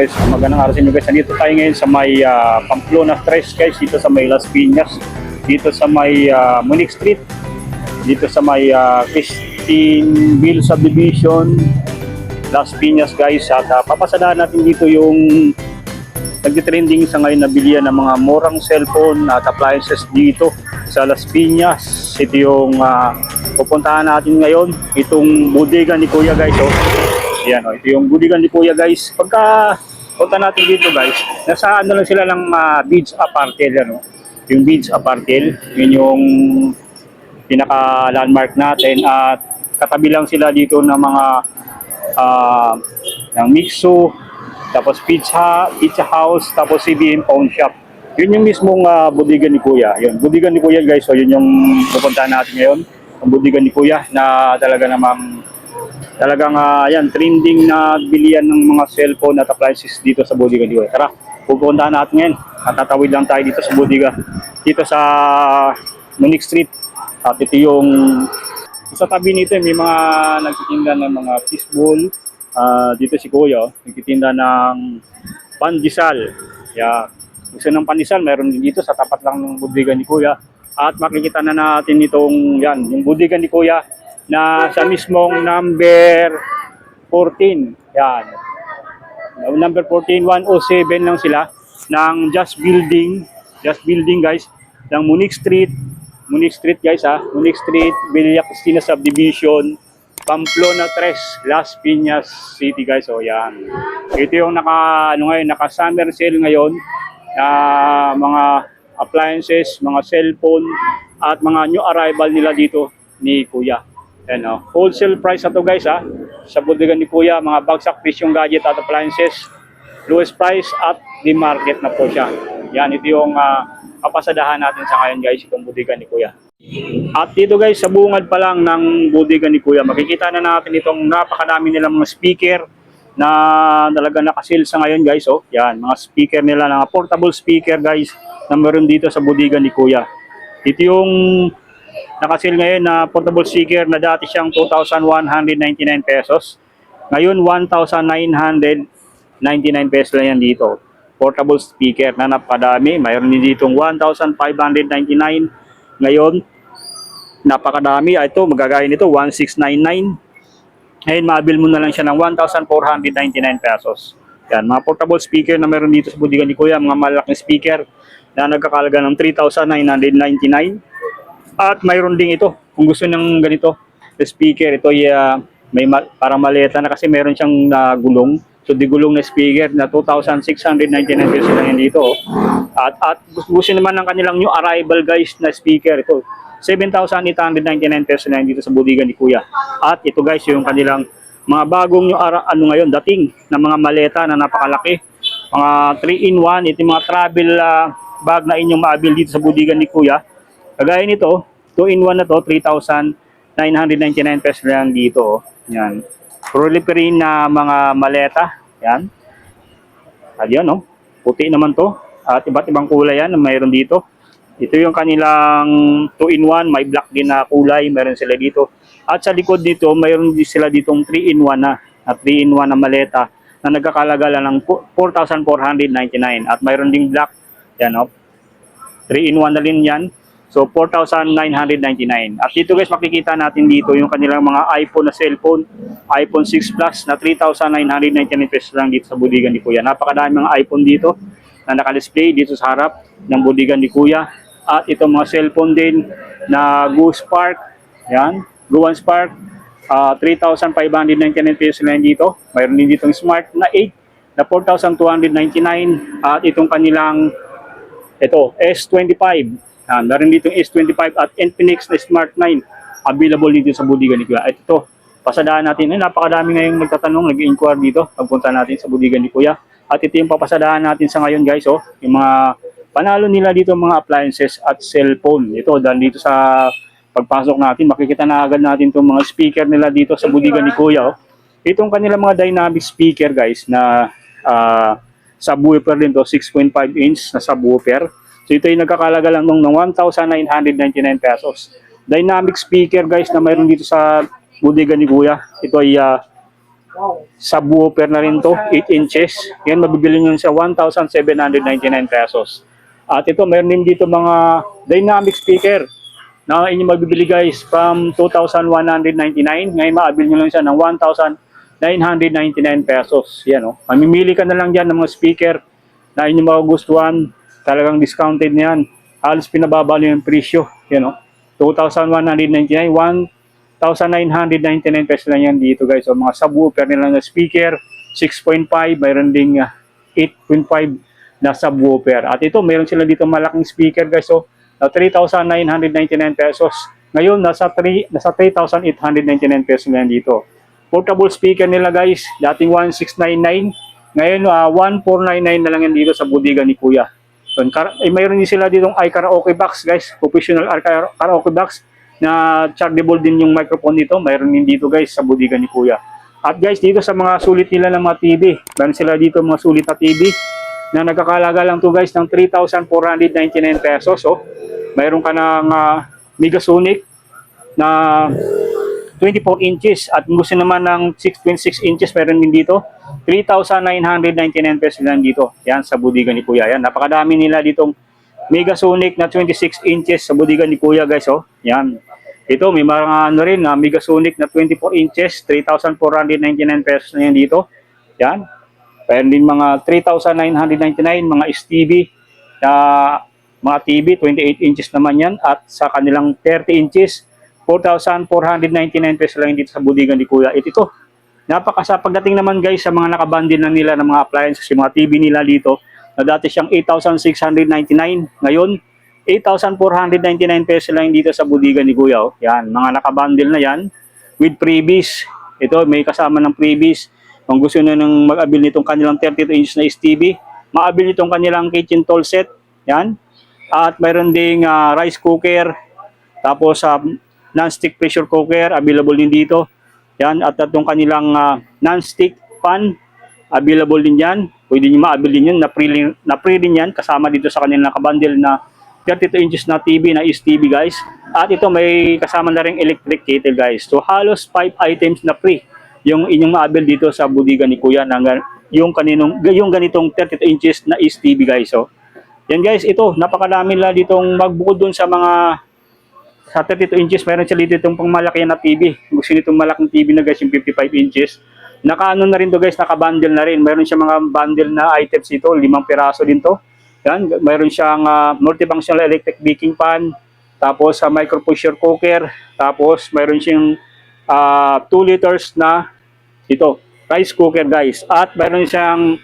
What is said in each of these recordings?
Guys, magandang araw sa inyo guys. Nandito tayo ngayon sa may ah, Pamplona Tres guys, dito sa may Las Piñas, dito sa may ah, Munich Street, dito sa may uh, Christineville Subdivision, Las Piñas guys. At ah, papasadahan natin dito yung nagtitrending sa ngayon na bilihan ng mga murang cellphone at appliances dito sa Las Piñas. Ito yung ah, pupuntahan natin ngayon. Itong bodega ni Kuya guys. Oh. Yan, oh. ito yung bodega ni Kuya guys. Pagka punta natin dito guys, nasa ano lang sila ng uh, beads apartel. Ano? Yung beads apartel, yun yung pinaka landmark natin at katabi lang sila dito ng mga ah, ng Mixo, tapos pizza, pizza house, tapos CBM pawn shop. Yun yung mismong ah, bodega ni Kuya. Yun, bodega ni Kuya guys. So yun yung pupuntahan natin ngayon. Ang bodega ni Kuya na talaga namang talagang ah, yan, trending na bilian ng mga cellphone at appliances dito sa bodega Kuya. Tara, pupuntahan natin ngayon. At tatawid lang tayo dito sa bodega. Dito sa Munich Street. At ito yung sa tabi nito may mga nagtitinda ng mga fishbowl. Ah, dito si Kuya, oh, nagtitinda ng pandesal. Yeah. Gusto ng pandesal, meron din dito sa tapat lang ng bodega ni Kuya. At makikita na natin itong yan, yung bodega ni Kuya na sa mismong number 14. Yan. Number 14, 107 lang sila ng Just Building. Just Building guys, ng Munich Street. Munich Street guys ha. Munich Street, Villa Cristina Subdivision. Pamplona 3, Las Piñas City guys. O yan. Ito yung naka, ano ngayon, naka summer sale ngayon na mga appliances, mga cellphone at mga new arrival nila dito ni Kuya. Yan o. Wholesale price na to guys ha. Sa bodega ni Kuya, mga bagsak fish yung gadget at appliances. Lowest price at the market na po siya. Yan, ito yung ah, kapasadahan natin sa ngayon guys, itong bodega ni Kuya. At dito guys, sa bungad pa lang ng bodega ni Kuya, makikita na natin itong napakadami nilang mga speaker na talaga nakasil sa ngayon guys. Oh. Yan, mga speaker nila, mga portable speaker guys na meron dito sa bodega ni Kuya. Ito yung nakasil ngayon na portable speaker na dati siyang 2,199 pesos. Ngayon, 1,999 pesos lang yan dito. Portable speaker na napakadami. Mayroon din ditong 1,599 ngayon. Napakadami. Ah, Ito, magagaya nito, 1,699. Ngayon, mabil mo na lang siya ng 1,499 pesos. Yan, mga portable speaker na meron dito sa budigan ni Kuya, mga malaking speaker na nagkakalaga ng 3,999. At mayroon din ito, kung gusto ng ganito, the speaker, ito ay ah, may ma- parang maleta na kasi meron siyang ah, gulong. So di gulong na speaker na 2,699 pesos lang yan dito. At, at gusto naman ng kanilang new arrival guys na speaker, ito 7,899 pesos lang dito sa budigan ni Kuya. At ito guys yung kanilang mga bagong new ara- ano ngayon, dating na mga maleta na napakalaki. Mga 3-in-1, ito yung mga travel ah, bag na inyong maabil dito sa budigan ni Kuya. Kagaya nito, 2-in-1 na to, 3,999 pesos lang dito. oh. Yan. Proliferin na mga maleta. Yan. At yan, no? Puti naman to. At iba't ibang kulay yan na mayroon dito. Ito yung kanilang 2-in-1. May black din na kulay. Meron sila dito. At sa likod dito, mayroon din sila ditong 3-in-1 na. Na 3-in-1 na maleta na nagkakalaga lang ng 4,499. At mayroon ding black. Yan, no? 3-in-1 na rin yan. So, 4,999. At dito guys, makikita natin dito yung kanilang mga iPhone na cellphone. iPhone 6 Plus na 3,999 pesos lang dito sa budigan ni Kuya. Napakadami mga iPhone dito na nakadisplay dito sa harap ng budigan ni Kuya. At itong mga cellphone din na Goose Spark. Yan, Gowan Spark. ah 3,599 pesos lang dito. Mayroon din ditong Smart na 8 na 4,299. At itong kanilang ito, S25. Yan, meron dito S25 at Infinix na Smart 9 available dito sa Budigan ni Kuya. At ito, pasadahan natin. Ay, napakadami ngayong nagtatanong, nag-inquire dito. Pagpunta natin sa Budigan ni Kuya. At ito yung papasadahan natin sa ngayon guys. Oh, yung mga panalo nila dito mga appliances at cellphone. Ito, dahil dito sa pagpasok natin, makikita na agad natin itong mga speaker nila dito sa Budigan ni Kuya. Oh. Itong kanilang mga dynamic speaker guys na ah, subwoofer din to, 6.5 inch na subwoofer. So ito yung nagkakalaga lang nung ng 1,999 pesos. Dynamic speaker guys na mayroon dito sa bodega ni Kuya. Ito ay ah, subwoofer na rin to, 8 inches. Yan, mabibili nyo sa 1,799 pesos. At ito, meron din dito mga dynamic speaker na inyong mabibili guys from 2,199. Ngayon, maabil nyo lang siya ng 1,999 pesos. Yan, oh. Mamimili ka na lang dyan ng mga speaker na inyong magugustuhan. Talagang discounted na yan. Halos pinababa nyo yung presyo. Yan, oh. 2,199, 1,999 pesos lang yan dito guys. So mga subwoofer nila na speaker, 6.5, mayroon ding ah, 8.5 na subwoofer. At ito, mayroon sila dito malaking speaker guys. So, na 3,999 pesos. Ngayon, nasa, 3, nasa 3,899 pesos na yan dito. Portable speaker nila guys, dating 1,699. Ngayon, ah, 1,499 na lang yan dito sa budiga ni Kuya. So, kar- eh, mayroon din sila ditong iKaraoke box guys, professional kara- karaoke box na chargeable din yung microphone dito. Mayroon din dito guys sa budiga ni Kuya. At guys, dito sa mga sulit nila ng mga TV, meron sila dito mga sulit na TV na nagkakalaga lang to guys ng 3,499 pesos. So, mayroon ka ng ah, Megasonic na 24 inches at gusto naman ng 6.6 inches meron din dito. 3,999 pesos lang dito. Yan sa budigan ni Kuya. Yan napakadami nila ditong Megasonic na 26 inches sa budigan ni Kuya guys oh. Yan. Ito may mga ano rin na Megasonic na 24 inches 3,499 pesos na yan dito. Yan. Meron din mga 3,999 mga STV na mga TV 28 inches naman yan. At sa kanilang 30 inches 4,499 pesos lang dito sa budigan ni Kuya. Ito ito. Napakasa pagdating naman guys sa mga nakabundle na nila ng mga appliances, yung mga TV nila dito, na dati siyang 8,699. Ngayon, 8,499 pesos lang dito sa budigan ni Kuya. Oh. Yan, mga nakabundle na yan with freebies. Ito, may kasama ng freebies. Kung gusto nyo nang mag-abil nitong kanilang 32 inch na STV, maabil nitong kanilang kitchen tool set. Yan. At mayroon ding ah, rice cooker. Tapos sa non-stick pressure cooker, available din dito. Yan, at itong kanilang ah, non-stick pan, available din yan. Pwede nyo maabil din yun, na-free, na-free din yan, kasama dito sa kanilang nakabundle na 32 inches na TV na is TV guys. At ito may kasama na rin electric kettle guys. So halos 5 items na free yung inyong maabil dito sa budigan ni Kuya na yung kaninong yung ganitong 32 inches na is TV guys. So yan guys, ito napakadami nila ditong magbukod dun sa mga sa 32 inches, meron sila dito itong pangmalaki na TV. Gusto nitong malaking TV na guys, yung 55 inches. Nakaano na rin to guys, naka-bundle na rin. Meron siya mga bundle na items dito, limang piraso din to. Yan, meron siyang uh, multifunctional electric baking pan, tapos sa micro pressure cooker, tapos meron siyang 2 liters na ito, rice cooker guys. At meron siyang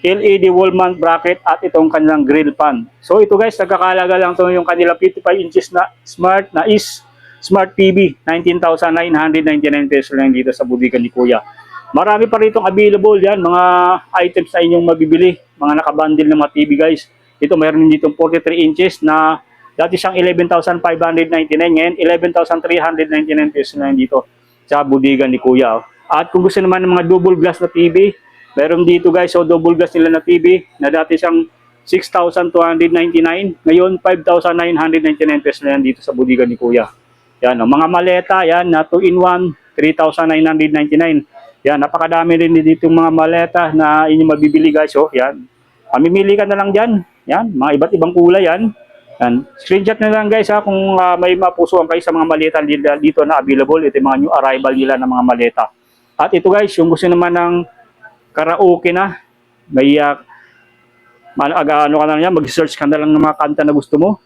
LED wall mount bracket at itong kanilang grill pan. So ito guys, nagkakalaga lang to yung kanilang 55 inches na smart na is smart TV. 19,999 pesos lang dito sa budigan ni Kuya. Marami pa rito available yan, mga items na inyong mabibili, mga nakabundle ng mga TV guys. Ito mayroon din dito 43 inches na dati siyang 11,599 ngayon 11,399 pesos lang dito sa budigan ni Kuya. At kung gusto naman ng mga double glass na TV, Meron dito guys, so double glass nila na TV na dati siyang 6,299. Ngayon, 5,999 pesos na yan dito sa budigan ni Kuya. Yan, oh, mga maleta, yan, na 2-in-1, 3,999. Yan, napakadami rin dito yung mga maleta na inyong mabibili guys. Oh, yan. Mamimili ka na lang dyan. Yan, mga iba't ibang kulay yan. Yan. Screenshot na lang guys ha kung ah, may mapusuan kayo sa mga maleta dito na available. Ito yung mga new arrival nila ng mga maleta. At ito guys, yung gusto naman ng karaoke na. May uh, ano ka na niya, mag-search ka na lang ng mga kanta na gusto mo.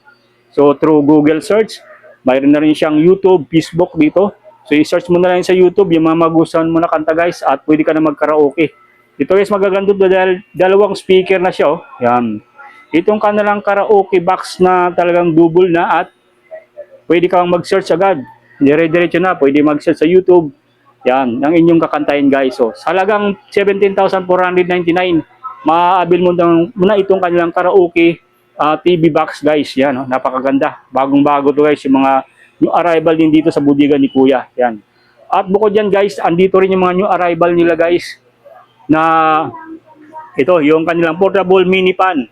So through Google search, mayroon na rin siyang YouTube, Facebook dito. So i-search mo na lang sa YouTube yung mga magustuhan mo na kanta guys at pwede ka na mag-karaoke. Ito guys magaganda dahil dalawang speaker na siya oh. Yan. Itong kanilang karaoke box na talagang double na at pwede kang mag-search agad. Dire-diretso na, pwede mag-search sa YouTube. Yan, ang inyong kakantahin guys. So, sa halagang 17,499, maaabil mo ng, muna itong kanilang karaoke ah, TV box guys. Yan, oh, napakaganda. Bagong-bago to guys, yung mga new arrival din dito sa budigan ni Kuya. Yan. At bukod yan guys, andito rin yung mga new arrival nila guys na ito, yung kanilang portable mini pan.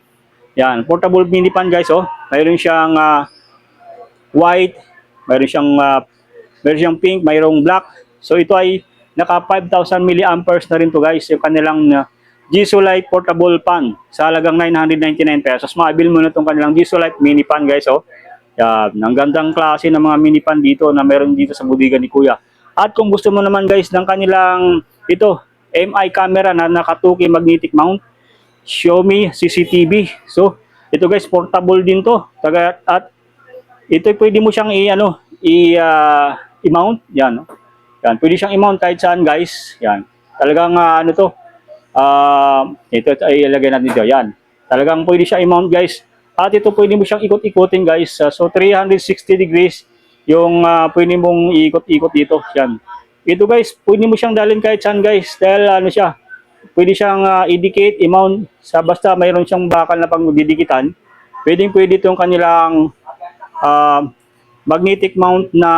Yan, portable mini pan guys, oh. Mayroon siyang ah, white, mayroon siyang ah, mayroon siyang pink, mayroong black. So ito ay naka 5,000 milliamperes na rin to guys. Yung kanilang uh, Gisolite portable pan sa halagang 999 pesos. Maabil mo na itong kanilang Gisolite mini pan guys. Oh. Yan. Ang gandang klase ng mga mini pan dito na meron dito sa budiga ni Kuya. At kung gusto mo naman guys ng kanilang ito, MI camera na naka 2K magnetic mount, Xiaomi CCTV. So, ito guys, portable din to. Taga, at ito pwede mo siyang i ano, i ah, i-mount yan. no? Yan, pwede siyang i-mount kahit saan guys. Yan. Talagang ah, ano to? Ah, ito ay ilagay natin dito. Yan. Talagang pwede siya i-mount guys. At ito pwede mo siyang ikot-ikotin guys. Ah, so 360 degrees yung ah, pwede mong ikot-ikot dito. Yan. Ito guys, pwede mo siyang dalhin kahit saan guys. Dahil ano siya, pwede siyang ah, i-dicate, i-mount sa basta mayroon siyang bakal na pang didikitan. Pwedeng pwede itong kanilang ah, magnetic mount na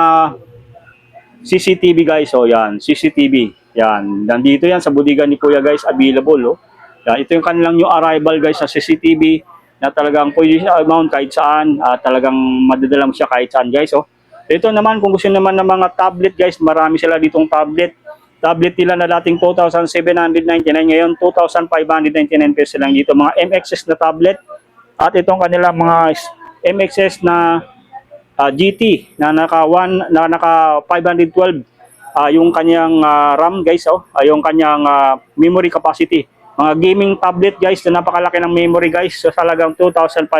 CCTV guys. So yan, CCTV. Yan, nandito yan sa budigan ni Kuya guys, available. Oh. Yan, ito yung kanilang new arrival guys sa CCTV na talagang pwede siya mount kahit saan. at talagang madadala mo siya kahit saan guys. Oh. Ito naman, kung gusto naman ng mga tablet guys, marami sila ditong tablet. Tablet nila na dating 2,799 ngayon 2,599 pesos lang dito. Mga MXS na tablet. At itong kanilang mga MXS na ah, GT na naka 1 na naka 512 ah, yung kanyang ah, RAM guys oh, ah, yung kanyang ah, memory capacity. Mga gaming tablet guys na napakalaki ng memory guys. So talagang 2,599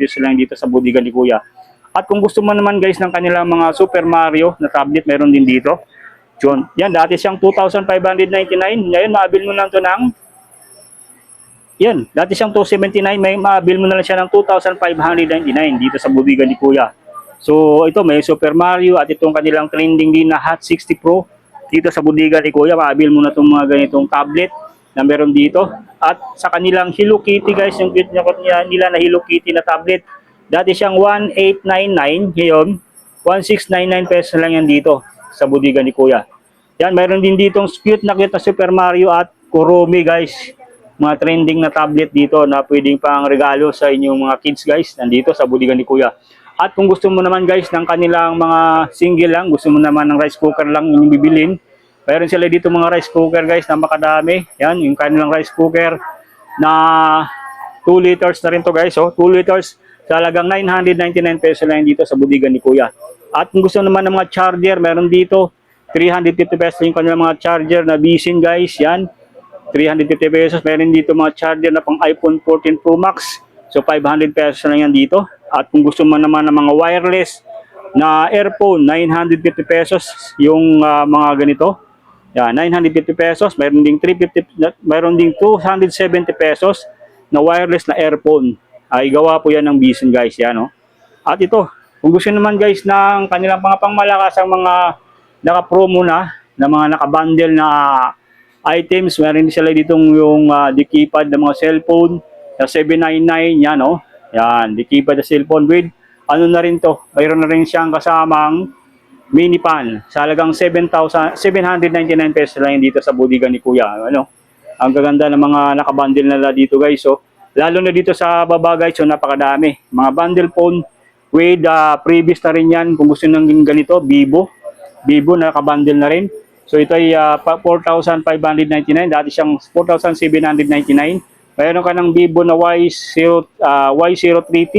pesos lang dito sa budigan ni Kuya. At kung gusto mo naman guys ng kanilang mga Super Mario na tablet, meron din dito. Yun. Yan, dati siyang 2,599. Ngayon, maabil mo lang to ng yan, dati siyang 279, may maabil mo na lang siya ng 2,599 dito sa bubigan ni Kuya. So, ito may Super Mario at itong kanilang trending din na Hot 60 Pro dito sa budigan ni Kuya. Maabil mo na itong mga ganitong tablet na meron dito. At sa kanilang Hello Kitty guys, yung cute niya nila na Hello Kitty na tablet. Dati siyang 1,899, ngayon 1,699 pesos lang yan dito sa budigan ni Kuya. Yan, mayroon din ditong cute na cute na Super Mario at Kuromi guys. Mga trending na tablet dito na pwedeng pang regalo sa inyong mga kids guys. Nandito sa budigan ni Kuya. At kung gusto mo naman guys ng kanilang mga single lang, gusto mo naman ng rice cooker lang yung bibilin. Mayroon sila dito mga rice cooker guys na makadami. Yan, yung kanilang rice cooker na 2 liters na rin to guys. Oh, 2 liters sa halagang 999 pesos lang dito sa budigan ni Kuya. At kung gusto naman ng mga charger, meron dito 350 pesos yung kanilang mga charger na Bisin guys. Yan. 350 pesos. Meron dito mga charger na pang iPhone 14 Pro Max. So 500 pesos lang yan dito. At kung gusto mo naman ng mga wireless na earphone, 950 pesos yung ah, mga ganito. Yan, 950 pesos. Meron ding 350, na- meron ding 270 pesos na wireless na earphone. Ay gawa po yan ng Bisin guys. Yan, oh. At ito, kung gusto naman guys ng kanilang mga pangmalakas ang mga naka-promo na, na mga naka-bundle na items, meron din sila ditong yung uh, the keypad ng mga cellphone na 799, yan oh. Yan, the keypad na cellphone with ano na rin to, mayroon na rin siyang kasamang mini pan sa halagang 7,000 799 pesos lang dito sa budigan ni Kuya. Ano? Ang gaganda ng mga nakabundle na dito guys. So, lalo na dito sa baba guys, so napakadami. Mga bundle phone with uh, previous na rin yan. Kung gusto nang ganito, Vivo. Vivo na nakabundle na rin. So ito ay uh, pa- 4,599. Dati siyang 4,799. Mayroon ka ng Vivo na Y0, uh, Y03T.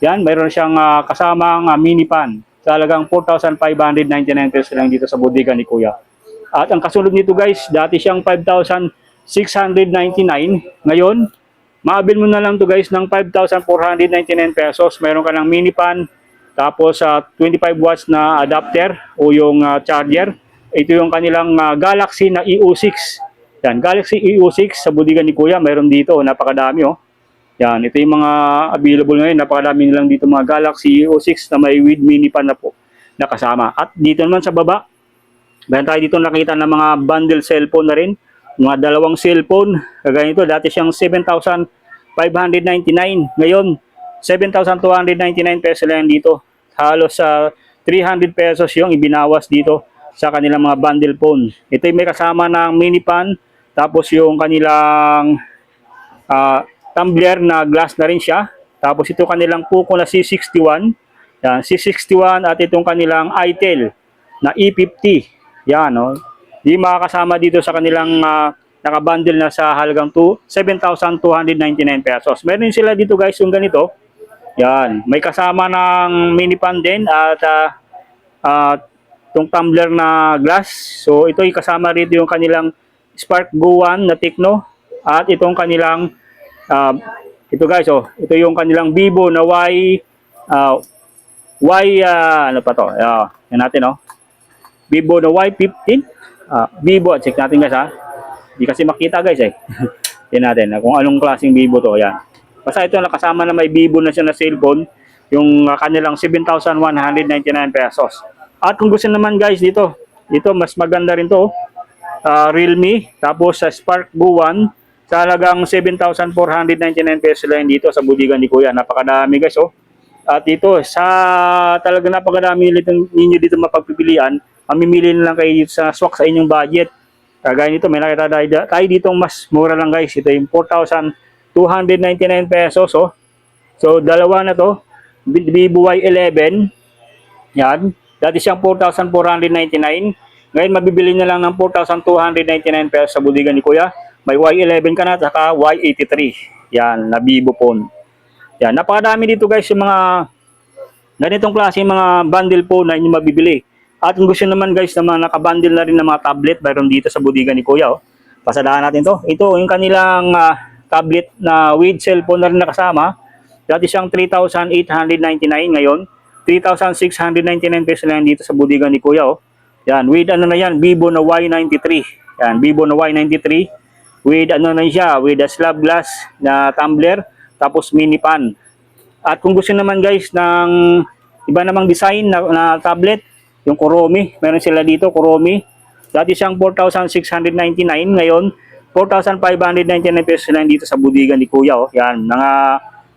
Yan, mayroon siyang uh, kasamang uh, mini pan. Sa halagang 4,599 pesos lang dito sa bodega ni Kuya. At ang kasunod nito guys, dati siyang 5,699. Ngayon, maabil mo na lang to guys ng 5,499 pesos. Mayroon ka ng mini pan, tapos sa 25 watts na adapter o yung ah, charger. Ito yung kanilang ah, Galaxy na EO6. Yan, Galaxy EO6 sa budigan ni Kuya, mayroon dito, napakadami oh. Yan, ito yung mga available ngayon, napakadami nilang dito mga Galaxy EO6 na may with mini pan na po nakasama. At dito naman sa baba, meron tayo dito nakita ng mga bundle cellphone na rin. Mga dalawang cellphone, kagaya nito, dati siyang 7,599. Ngayon, 7,299 pesos lang dito. Halos sa 300 pesos yung ibinawas dito sa kanilang mga bundle phone. Ito yung may kasama ng mini pan, tapos yung kanilang ah, tumbler na glass na rin siya. Tapos ito kanilang Poco na C61. Yan, C61 at itong kanilang itel na E50. Yan, no? di makakasama dito sa kanilang uh, nakabundle na sa halagang to 7,299 pesos. Meron sila dito guys yung ganito. Yan, may kasama ng mini pan din at uh, uh, itong tumbler na glass. So ito ay kasama rito yung kanilang Spark Go 1 na Tecno at itong kanilang uh, ito guys oh, ito yung kanilang Vivo na Y uh, Y uh, ano pa to? Uh, yan natin oh. Vivo na Y15. Uh, Vivo, check natin guys ha. Hindi kasi makita guys eh. yan natin kung anong klaseng Vivo to. Yan. Basta ito nakasama na may Vivo na siya na cellphone, yung kanilang 7,199 pesos. At kung gusto naman guys dito, dito mas maganda rin to. Uh, Realme, tapos sa Spark Go 1, sa halagang 7,499 pesos lang dito sa budigan ni Kuya. Napakadami guys oh. At dito, sa talaga napakadami ninyo dito mapagpipilian, mamimili na lang kayo dito sa swak sa inyong budget. Kagaya nito, may nakita tayo, tayo dito mas mura lang guys. Ito yung 4,299 pesos. Oh. So, dalawa na to. Vivo Y11. Yan. Dati siyang 4,499. Ngayon, mabibili na lang ng 4,299 pesos sa budigan ni Kuya. May Y11 ka na, saka Y83. Yan, na Vivo phone. Yan, napakadami dito guys yung mga ganitong klase yung mga bundle po na inyo mabibili. At kung gusto naman guys na mga nakabundle na rin ng mga tablet, mayroon dito sa budigan ni Kuya. Oh. Pasadahan natin to. Ito yung kanilang ah, tablet na with cellphone na rin nakasama. Dati siyang 3,899 ngayon. 3,699 pesos lang dito sa budigan ni Kuya. Oh. Yan, with ano na yan, Vivo na Y93. Yan, Vivo na Y93. With ano na siya, with a slab glass na tumbler, tapos mini pan. At kung gusto naman guys ng iba namang design na, na tablet, yung Kuromi, meron sila dito, Kuromi. Dati siyang 4,699, ngayon 4,599 pesos lang dito sa budigan ni Kuya. Oh. Yan, mga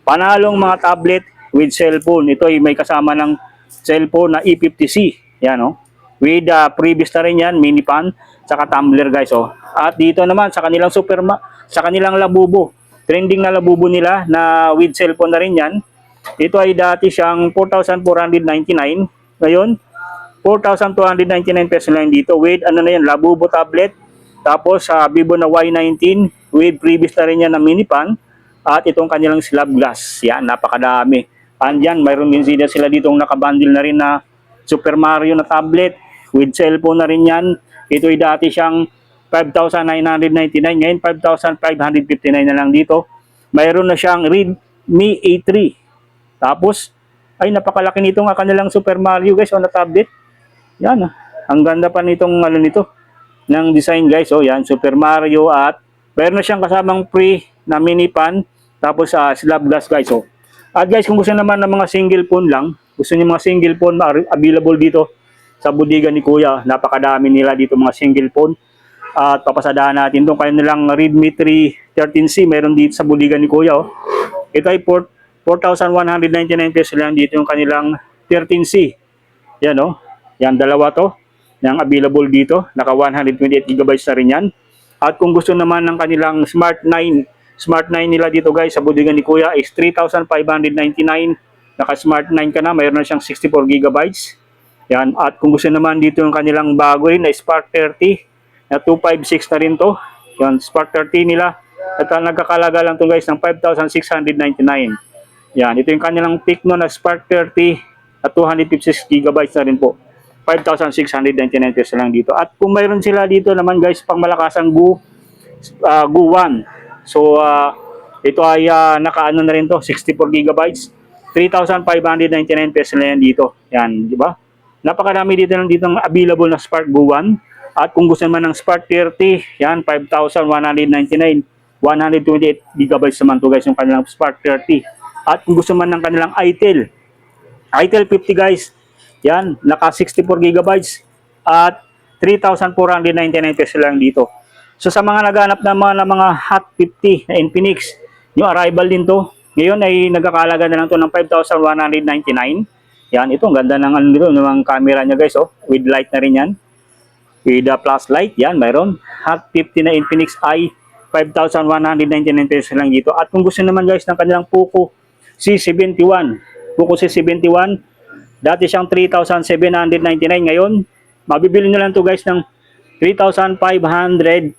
panalong mga tablet with cellphone. Ito ay may kasama ng cellphone na E50C. Yan, oh. With uh, previous na rin yan, mini pan, saka tumbler guys, oh. At dito naman sa kanilang super sa kanilang labubo. Trending na labubo nila na with cellphone na rin yan. Ito ay dati siyang 4,499. Ngayon, 4,299 pesos lang dito with ano na yan, labubo tablet. Tapos sa Vivo na Y19 with previous na rin yan na mini pan. At itong kanilang slab glass. Yan, napakadami. Andyan, mayroon din sila, sila ditong nakabundle na rin na Super Mario na tablet. With cellphone na rin yan. Ito ay dati siyang 5,999. Ngayon, 5,559 na lang dito. Mayroon na siyang Redmi A3. Tapos, ay napakalaki nitong kanilang Super Mario guys on na tablet. Yan ah. Ang ganda pa nitong ano nito ng design guys. Oh, yan Super Mario at mayroon na siyang kasamang free na mini pan tapos sa slab glass guys. Oh. At guys, kung gusto naman ng mga single phone lang, gusto niyo mga single phone available dito sa budigan ni Kuya. Napakadami nila dito mga single phone. At papasadahan natin itong kanilang Redmi 3 13C. Meron dito sa budigan ni Kuya. Oh. Ito ay 4,199 pesos lang dito yung kanilang 13C. Yan oh. Yan dalawa to. Yang available dito. Naka 128 GB na rin yan. At kung gusto naman ng kanilang Smart 9, Smart 9 nila dito guys sa budigan ni Kuya is 3,599. Naka Smart 9 ka na, mayroon na siyang 64 GB. Yan. At kung gusto naman dito yung kanilang bago rin na Spark 30 na 256 na rin to. Yan, Spark 30 nila. At uh, nagkakalaga lang to guys ng 5,699. Yan, ito yung kanilang Tecno na Spark 30 at 256 GB na rin po. 5,699 pesos lang dito. At kung mayroon sila dito naman guys, pang malakasang Gu, uh, Gu 1. So, uh, ito ay uh, nakaano na rin to, 64 GB. 3,599 pesos na yan dito. Yan, di ba? Napakadami dito lang dito ng available na Spark Go 1. At kung gusto naman ng Spark 30, yan, 5,199. 128 GB naman to guys yung kanilang Spark 30. At kung gusto man ng kanilang iTel, iTel 50 guys, yan, naka 64 GB at 3,499 pesos lang dito. So sa mga naghanap ng mga, ng mga Hot 50 na Infinix, yung arrival din to, ngayon ay nagkakalaga na lang to ng 5,199. Yan, ito, ang ganda ng ano dito, ng camera niya guys, oh, with light na rin yan. With the plus light, yan, mayroon. Hot 50 na Infinix i 5,199 pesos lang dito. At kung gusto naman guys ng kanilang Poco C71, Poco C71, dati siyang 3,799 ngayon. Mabibili nyo lang to guys ng 3,599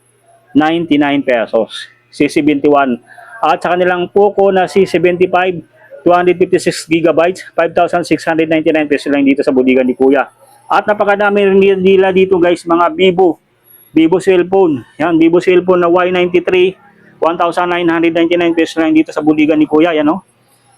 pesos. C71. At sa kanilang Poco na C75, 256 gigabytes, 5,699 pesos lang dito sa budigan ni Kuya. At napakadami rin nila dito guys, mga Vivo. Vivo cellphone. Yan, Vivo cellphone na Y93, 1,999 pesos lang dito sa budigan ni Kuya. Yan o.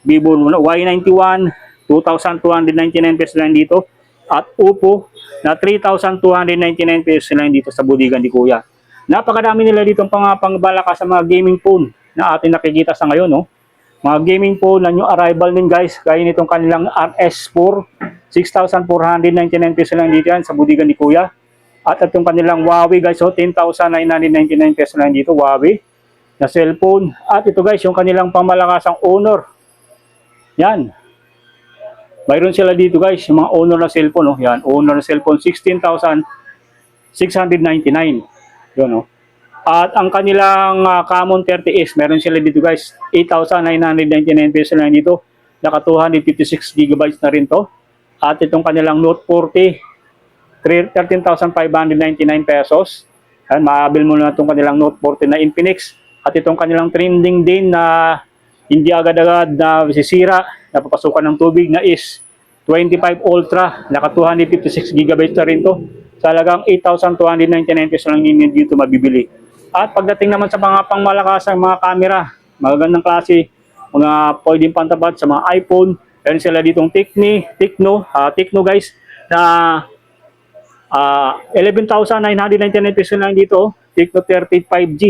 Vivo no, Y91, 2,299 pesos lang dito. At Oppo na 3,299 pesos lang dito sa budigan ni Kuya. Napakadami nila dito pang pangbalaka sa mga gaming phone na atin nakikita sa ngayon. No? Mga gaming phone na new arrival din guys. Gaya nitong kanilang RS4, 6,499 pesos lang dito yan sa budigan ni Kuya. At itong kanilang Huawei guys, oh, 10,999 pesos lang dito, Huawei na cellphone. At ito guys, yung kanilang pangmalakasang Honor. Yan. Mayroon sila dito guys, yung mga Honor na cellphone. Oh. Yan, Honor na cellphone, 16,699. Yun, oh. At ang kanilang uh, Camon 30S, meron sila dito guys, 8,999 pesos lang dito. Naka 256 gigabytes na rin to. At itong kanilang Note 40, 13,599 pesos. Yan, maabil mo na itong kanilang Note 40 na Infinix. At itong kanilang trending din na hindi agad-agad na sisira, napapasukan ng tubig na is 25 Ultra, naka 256 gigabytes na rin to. Sa halagang 8,299 pesos lang ninyo dito mabibili. At pagdating naman sa mga pangmalakasang mga camera, magagandang klase, mga pwedeng pantapat sa mga iPhone, meron sila ditong Tecni, Tecno, uh, Tecno guys, na uh, 11,999 pesos lang dito, Tecno 30 5G,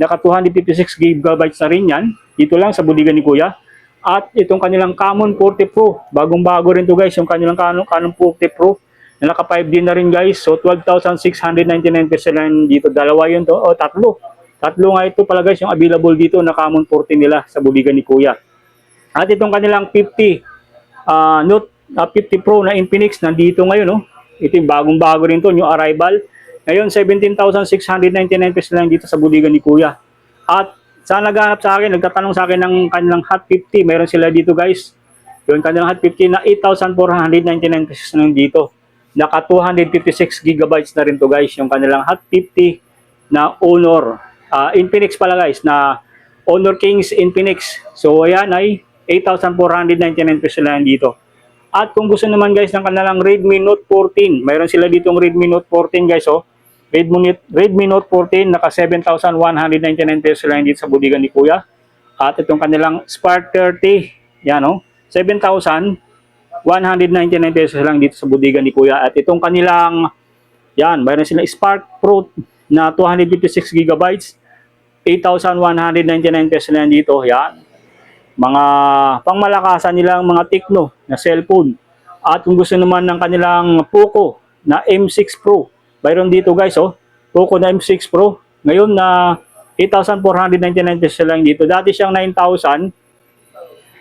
naka 256 gigabytes na rin yan, dito lang sa budigan ni Kuya. At itong kanilang Camon 40 Pro, bagong-bago rin to guys, yung kanilang Canon, Canon 40 Pro, na naka 5D na rin guys. So 12,699 pesos lang dito. Dalawa yun to. O tatlo. Tatlo nga ito pala guys yung available dito na Camon 40 nila sa buligan ni Kuya. At itong kanilang 50 uh, Note uh, 50 Pro na Infinix nandito ngayon no. Ito yung bagong-bago rin to, new arrival. Ngayon 17,699 pesos lang dito sa buligan ni Kuya. At sa naghanap sa akin, nagtatanong sa akin ng kanilang Hot 50, meron sila dito guys. Yung kanilang Hot 50 na 8,499 pesos lang dito naka 256 gigabytes na rin to guys yung kanilang Hot 50 na Honor. Uh, Infinix pala guys na Honor Kings Infinix. So ayan ay 8,499 pesos lang dito. At kung gusto naman guys ng kanilang Redmi Note 14 mayroon sila ditong Redmi Note 14 guys oh. Redmi, Redmi Note 14 naka 7,199 pesos lang dito sa budigan ni Kuya. At itong kanilang Spark 30 yan oh 7,000 199 pesos lang dito sa budigan ni Kuya. At itong kanilang, yan, mayroon silang Spark Pro na 256 gigabytes. 8,199 pesos lang dito. Yan. Mga pangmalakasan nilang mga Tecno na cellphone. At kung gusto naman ng kanilang Poco na M6 Pro. Mayroon dito guys, oh. Poco na M6 Pro. Ngayon na 8,499 pesos lang dito. Dati siyang 9,000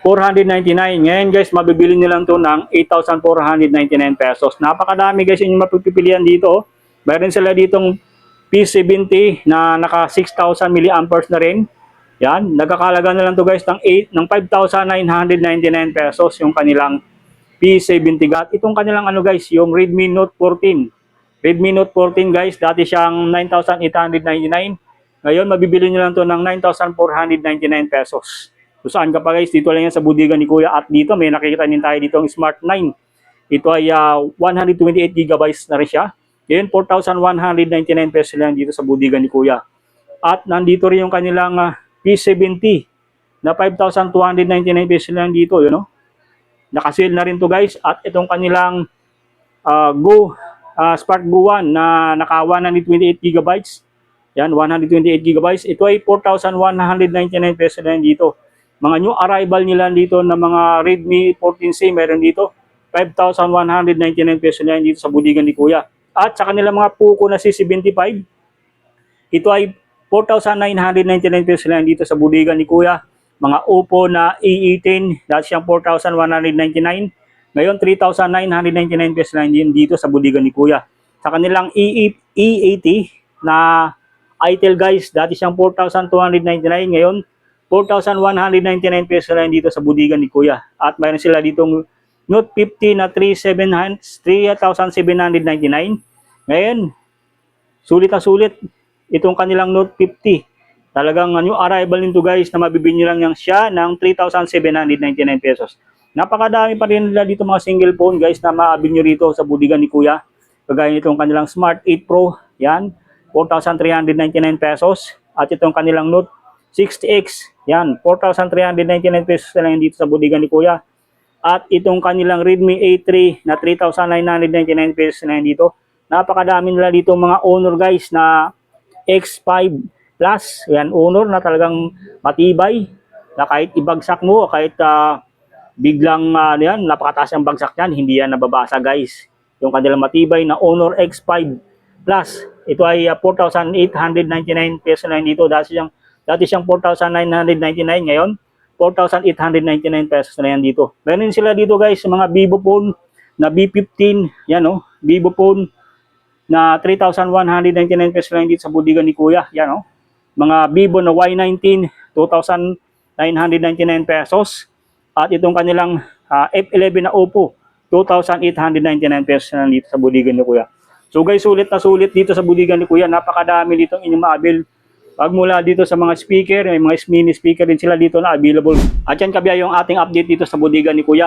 499. Ngayon guys, mabibili nyo lang to ng 8,499 pesos. Napakadami guys yung mapipilian dito. oh. Meron sila ditong P70 na naka 6,000 mAh na rin. Yan, nagkakalaga na lang to guys ng 8 ng 5,999 pesos yung kanilang P70 gat. Itong kanilang ano guys, yung Redmi Note 14. Redmi Note 14 guys, dati siyang 9,899. Ngayon, mabibili nyo lang to ng 9,499 pesos. So saan ka pa guys? Dito lang yan sa budigan ni Kuya. At dito may nakikita din tayo dito ang Smart 9. Ito ay uh, 128 gigabytes na rin siya. Ngayon 4,199 pesos lang dito sa budigan ni Kuya. At nandito rin yung kanilang uh, P70 na 5,299 pesos lang dito. Yun, no? Nakasale na rin to guys. At itong kanilang uh, Go uh, Spark Go 1 na naka 128 gigabytes. Yan, 128 gigabytes. Ito ay 4,199 pesos lang dito mga new arrival nila dito na mga Redmi 14C meron dito 5,199 pesos lang dito sa budigan ni Kuya. At sa kanila mga Poco na C75 ito ay 4,999 pesos lang dito sa budigan ni Kuya. Mga Oppo na E18 dati siyang 4,199 ngayon 3,999 pesos lang din dito sa budigan ni Kuya. Sa kanilang E E80 na Itel guys dati siyang 4,299 ngayon 4,199 pesos lang dito sa budigan ni Kuya. At mayroon sila ditong Note 50 na 3,799. Ngayon, sulit na sulit itong kanilang Note 50. Talagang new arrival nito guys na mabibili lang yan siya ng 3,799 pesos. Napakadami pa rin nila dito mga single phone guys na maabil nyo rito sa budigan ni Kuya. Kagaya nitong kanilang Smart 8 Pro, yan, 4,399 pesos. At itong kanilang Note 60X, yan, 4,399 pesos na lang dito sa budigan ni Kuya. At itong kanilang Redmi A3 na 3,999 pesos na yan dito. Napakadami nila dito mga Honor guys na X5 Plus. Yan, Honor na talagang matibay. Na kahit ibagsak mo, kahit ah, biglang uh, yan, napakataas ang bagsak niyan, hindi yan nababasa guys. Yung kanilang matibay na Honor X5 Plus. Ito ay ah, 4,899 pesos na dito. Dati siyang, dati siyang 4,999 ngayon. 4,899 pesos na yan dito. Meron sila dito guys, mga Vivo phone na B15, yan o, Vivo phone na 3,199 pesos lang dito sa budigan ni Kuya, yan o. Mga Vivo na Y19, 2,999 pesos. At itong kanilang ah, F11 na Oppo, 2,899 pesos lang dito sa budigan ni Kuya. So guys, sulit na sulit dito sa budigan ni Kuya. Napakadami dito inyong maabil. Pagmula dito sa mga speaker, may mga mini speaker din sila dito na available. At yan kabya yung ating update dito sa budigan ni Kuya.